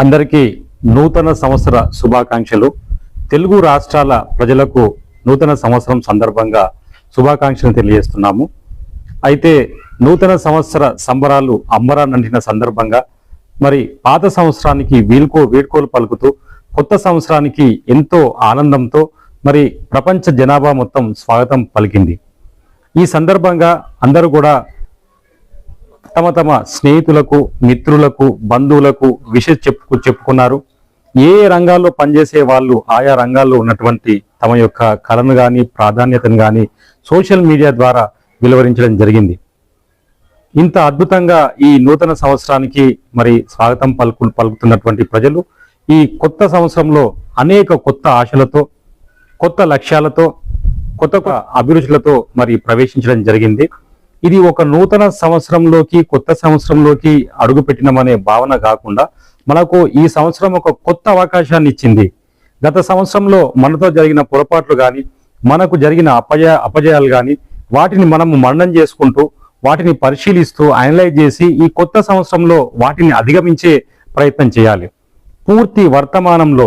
అందరికీ నూతన సంవత్సర శుభాకాంక్షలు. తెలుగు రాష్ట్రాల ప్రజలకు నూతన సంవత్సరం సందర్భంగా శుభాకాంక్షలు తెలియజేస్తున్నాము. అయితే నూతన సంవత్సర సంబరాలు అంబరా నంటిన సందర్భంగా మరి పాత సంవత్సరానికి వీల్కో వీడ్కోలు పలుకుతూ కొత్త సంవత్సరానికి ఎంతో ఆనందంతో మరి ప్రపంచ జనాభా మొత్తం స్వాగతం పలికింది. ఈ సందర్భంగా అందరూ కూడా తమ తమ స్నేహితులకు మిత్రులకు బంధువులకు విషయం చెప్పుకు చెప్పుకున్నారు. ఏ రంగాల్లో పనిచేసే వాళ్ళు ఆయా రంగాల్లో ఉన్నటువంటి తమ యొక్క కళను కానీ ప్రాధాన్యతను కానీ సోషల్ మీడియా ద్వారా వెలువరించడం జరిగింది. ఇంత అద్భుతంగా ఈ నూతన సంవత్సరానికి మరి స్వాగతం పలుకు పలుకుతున్నటువంటి ప్రజలు ఈ కొత్త సంవత్సరంలో అనేక కొత్త ఆశలతో కొత్త లక్ష్యాలతో కొత్త కొత్త అభిరుచులతో మరి ప్రవేశించడం జరిగింది. ఇది ఒక నూతన సంవత్సరంలోకి కొత్త సంవత్సరంలోకి అడుగుపెట్టినమనే భావన కాకుండా మనకు ఈ సంవత్సరం ఒక కొత్త అవకాశాన్ని ఇచ్చింది. గత సంవత్సరంలో మనతో జరిగిన పొరపాట్లు కానీ మనకు జరిగిన అపజయ అపజయాలు కానీ వాటిని మనము మరణం చేసుకుంటూ వాటిని పరిశీలిస్తూ అనలైజ్ చేసి ఈ కొత్త సంవత్సరంలో వాటిని అధిగమించే ప్రయత్నం చేయాలి. పూర్తి వర్తమానంలో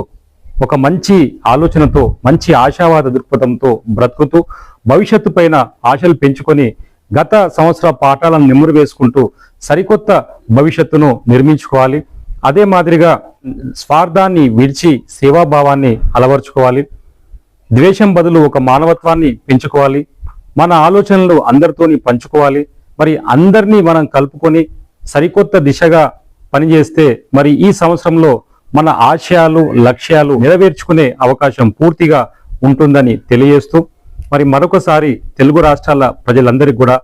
ఒక మంచి ఆలోచనతో మంచి ఆశావాద దృక్పథంతో బ్రతుకుతూ భవిష్యత్తు పైన ఆశలు పెంచుకొని గత సంవత్సర పాఠాలను నెమ్మురు వేసుకుంటూ సరికొత్త భవిష్యత్తును నిర్మించుకోవాలి. అదే మాదిరిగా స్వార్థాన్ని విడిచి సేవాభావాన్ని అలవర్చుకోవాలి. ద్వేషం బదులు ఒక మానవత్వాన్ని పెంచుకోవాలి. మన ఆలోచనలు అందరితోని పంచుకోవాలి. మరి అందరినీ మనం కలుపుకొని సరికొత్త దిశగా పనిచేస్తే మరి ఈ సంవత్సరంలో మన ఆశయాలు లక్ష్యాలు నెరవేర్చుకునే అవకాశం పూర్తిగా ఉంటుందని తెలియజేస్తూ మరి మరొకసారి తెలుగు రాష్ట్రాల ప్రజలందరికీ కూడా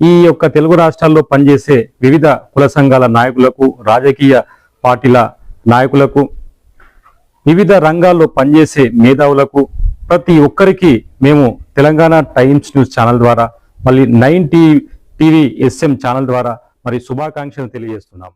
ఈ యొక్క తెలుగు రాష్ట్రాల్లో పనిచేసే వివిధ కుల సంఘాల నాయకులకు రాజకీయ పార్టీల నాయకులకు వివిధ రంగాల్లో పనిచేసే మేధావులకు ప్రతి ఒక్కరికి మేము తెలంగాణ టైమ్స్ న్యూస్ ఛానల్ ద్వారా మళ్ళీ నైన్ టీవీ ఎస్ఎం ఛానల్ ద్వారా మరి శుభాకాంక్షలు తెలియజేస్తున్నాం.